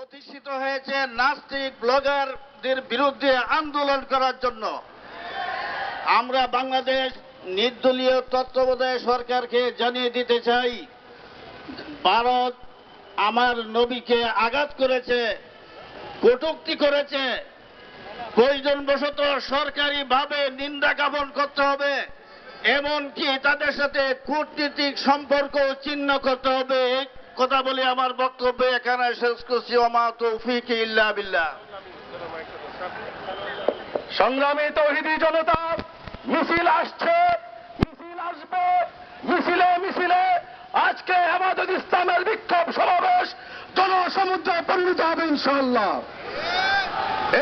প্রতিষ্ঠিত হয়েছে নাস্তিক ব্লগারদের বিরুদ্ধে আন্দোলন করার জন্য। আমরা বাংলাদেশ নির্দলীয় তত্ত্বাবধায়ক সরকারকে জানিয়ে দিতে চাই, ভারত আমার নবীকে আঘাত করেছে, কটুক্তি করেছে। প্রয়োজনবশত সরকারিভাবে নিন্দা জ্ঞাপন করতে হবে, এমনকি তাদের সাথে কূটনীতিক সম্পর্ক ছিন্ন করতে হবে। কথা বলে আমার বক্তব্য, এখানে শেষ করছি, ওমা তৌফিক ইল্লা বিল্লাহ। সংগ্রামী তৌহিদি জনতা, মিছিল আসছে, মিছিল আসবে, মিছিলে মিছিলে। আজকে আমাদের ইসলামের বিক্ষোভ সমাবেশ, জনসমুদ্রে পরিণত হবে ইনশাল্লাহ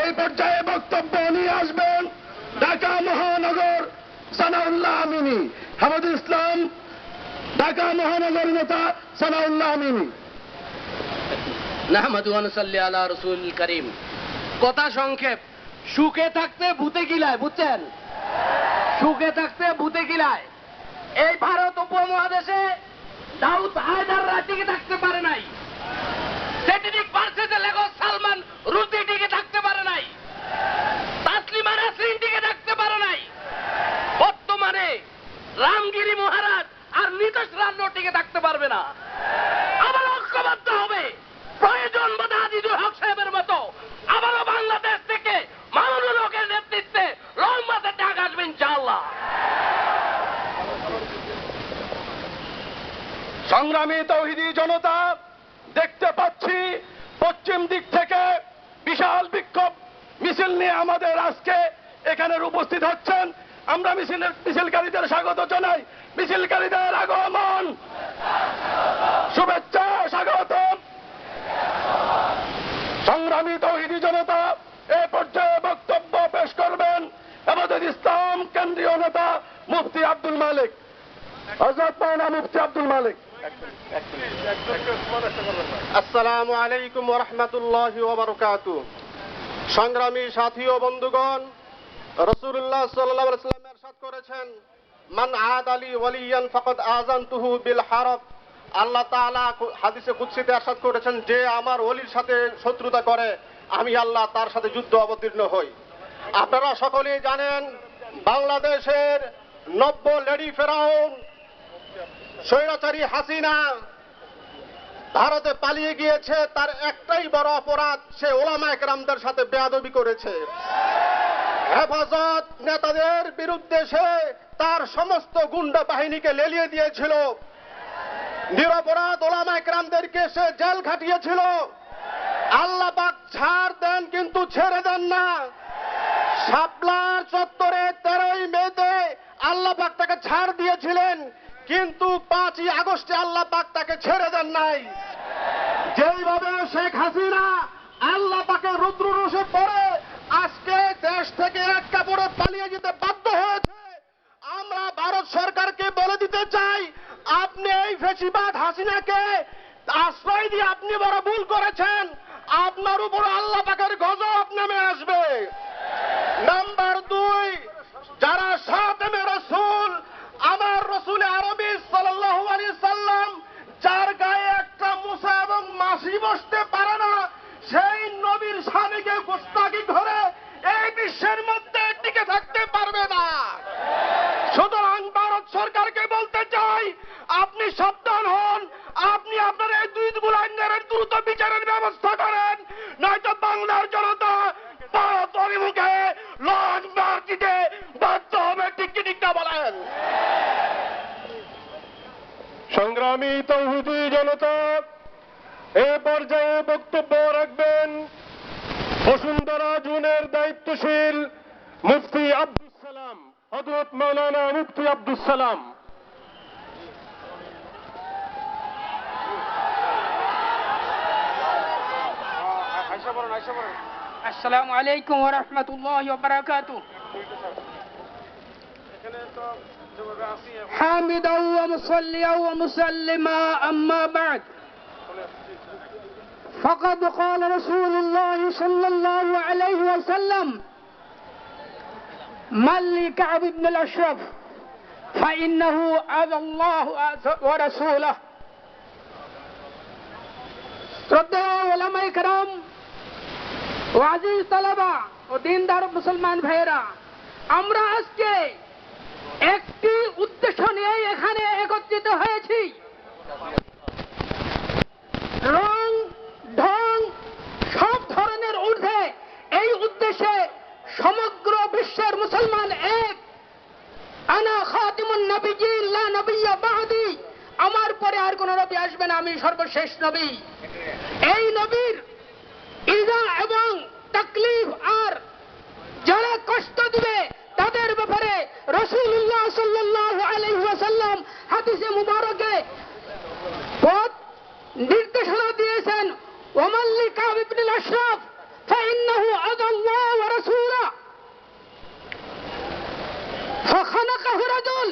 এই পর্যায়ে বক্তব্য নিয়ে আসবেন ঢাকা মহানগর সানাউল্লাহ আমিনী। হামদুল ইসলাম ঢাকা মহানগর নেতা সানাউল্লাহ আমিনী। আলা রসুল করিম। কথা সংক্ষেপ। সুখে থাকতে ভূতে গিলায়, বুঝছেন? সুখে থাকতে ভূতে গিলায়। এই ভারত উপমহাদেশে দাউদ হায়দার রাজ্যে থাকতে পারে নাই সেটিনিক ভার্সেসে লেখো সালমান রুতি টিকে থাকতে পারে নাই তাসলিমা নাসরিন টিকে থাকতে পারে নাই বর্তমানে রামগিরি মহারাজ আর নিতশ রান্ন টিকে থাকতে পারবে না। আবার ঐক্যবদ্ধ হবে। প্রয়োজন বোধ আজিজুল হক সাহেবের মতো। আবারও বাংলাদেশ থেকে মামুনুল হকের নেতৃত্বে রহমতের ডাক আসবে, ইনশাআল্লাহ। সংগ্রামী তৌহিদি জনতা, দেখতে পাচ্ছি পশ্চিম দিক থেকে বিশাল বিক্ষোভ। মিছিল নিয়ে আমাদের আজকে এখানে উপস্থিত হচ্ছেন। আমরা মিছিলের মিছিলকারীদের স্বাগত জানাই। মিছিলকারীদের আগমন। শুভেচ্ছা, স্বাগত। সংগ্রামী তৌহিদি জনতা, এ পর্যায়ে বক্তব্য পেশ করবেন আমাদের ইসলাম কেন্দ্রীয় নেতা মুফতি আব্দুল মালিক। হজরত মাওলানা মুফতি আব্দুল মালিক। আসসালামু আলাইকুম রহমতুল্লাহ ওবরকাত সংগ্রামী সাথী ও বন্ধুগণ রসুল্লাহ সাল্লাম এরশাদ করেছেন মান আদ আলী ওয়ালিয়ান ফকত আজান তুহু বিল হারব আল্লাহ তাআলা হাদিসে কুৎসিতে এরশাদ করেছেন, যে আমার ওলির সাথে শত্রুতা করে, আমি আল্লাহ তার সাথে যুদ্ধ অবতীর্ণ হই। আপনারা সকলেই জানেন, বাংলাদেশের নব্য লেডি ফেরাউন, স্বৈরাচারী হাসিনা, ভারতে পালিয়ে গিয়েছে, তার একটাই বড় অপরাধ, সে ওলামা একরামদের সাথে বেয়াদবি করেছে। হেফাজত নেতাদের বিরুদ্ধে সে তার সমস্ত গুন্ডা বাহিনীকে লেলিয়ে দিয়েছিল। নিরপরাধ ওলামা একরামদেরকে সে জেল খাটিয়েছিল। আল্লাহ পাক ছাড় দেন কিন্তু ছেড়ে দেন না। শাপলার চত্বরে তেরোই মেতে আল্লাহ পাক তাকে ছাড় দিয়েছিলেন, কিন্তু পাঁচই আগস্টে আল্লাহ পাক তাকে ছেড়ে দেন নাই। যেইভাবে শেখ হাসিনা আল্লাহ পাকে রুদ্র রসে পড়ে আজকে দেশ থেকে এক কাপড়ে পালিয়ে যেতে বাধ্য হয়েছে আমরা ভারত সরকারকে বলে দিতে চাই, আপনি এই ফেসিবাদ হাসিনাকে আশ্রয় দিয়ে আপনি বড় ভুল করেছেন। আপনার উপর আল্লাহ পাকের গজব নেমে আসবে। নাম্বার দুই যারা সাতেমে রসুল আমার রসুল আরবি সাল্লাল্লাহু আলাইহি সাল্লাম যার গায়ে একটা মুসা এবং মাসি বসতে পারে না সেই নবীর স্বামীকে গোস্তাকি ধরে এই বিশ্বের মধ্যে টিকে থাকতে পারবে না সুতরাং ভারত সরকারকে বলতে চাই আপনি সাবধান হন আপনি আপনার এই দুই গুলাইনের দ্রুত বিচারের ব্যবস্থা করেন নয়তো বাংলার জনতা ভারত অভিমুখে লঞ্চ মার্চ দিতে বাধ্য হবে ঠিক কি ঠিক না বলেন ইসলামী তৌহুদি জনতা। এ পর্যায়ে বক্তব্য রাখবেন বসুন্ধরা জুনের দায়িত্বশীল মুফতি আব্দুল সালাম হজরত মৌলানা মুফতি আব্দুল সালাম। আসসালামু আলাইকুম ওরহমতুল্লাহ বারাকাতু حامدا ومصليا ومسلما أما بعد فقد قال رسول الله صلى الله عليه وسلم من لكعب بن الأشرف فإنه أذى الله ورسوله শ্রদ্ধেয় ওলামাই کرام ও আজিজ তালাবা ও দিনদার মুসলমান ভাইয়েরা আমরা আজকে হয়েছি। রং, ঢং, সব ধরনের ঊর্ধ্বে এই উদ্দেশ্যে সমগ্র বিশ্বের মুসলমান এক। আনা খাতিমুন নবীজিন লা নবিয়্যা বাদি। আমার পরে আর কোন নবী আসবে না, আমি সর্বশেষ নবী। এই নবীর ইজা এবং হাদিসে মুবারকে পথ নির্দেশনা দিয়েছেন ওমাল্লিকা ইবনুল আশরাফ فإنه أذى الله ورسوله فخنقه رجل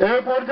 আল্লাহ তালা